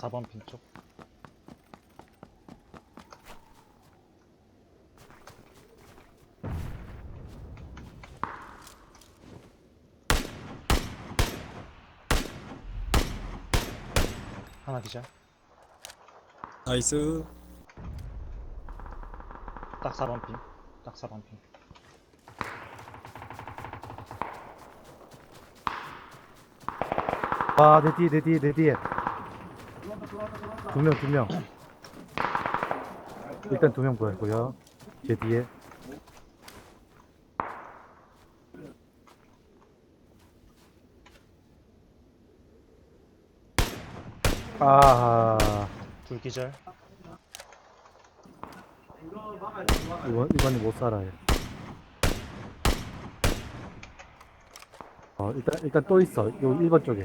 4번 핀 쪽. 하나 기절. 나이스. 딱 4번 핀. 딱 4번 핀. 아, 내 뒤에, 내 뒤에, 내 뒤에. 두 명, 두 명. 일단 두 명 보였고요. 제 뒤에. 아, 둘 기절. 이번, 이번에 못 살아요. 어, 일단, 일단 또 있어. 요 1번 쪽에.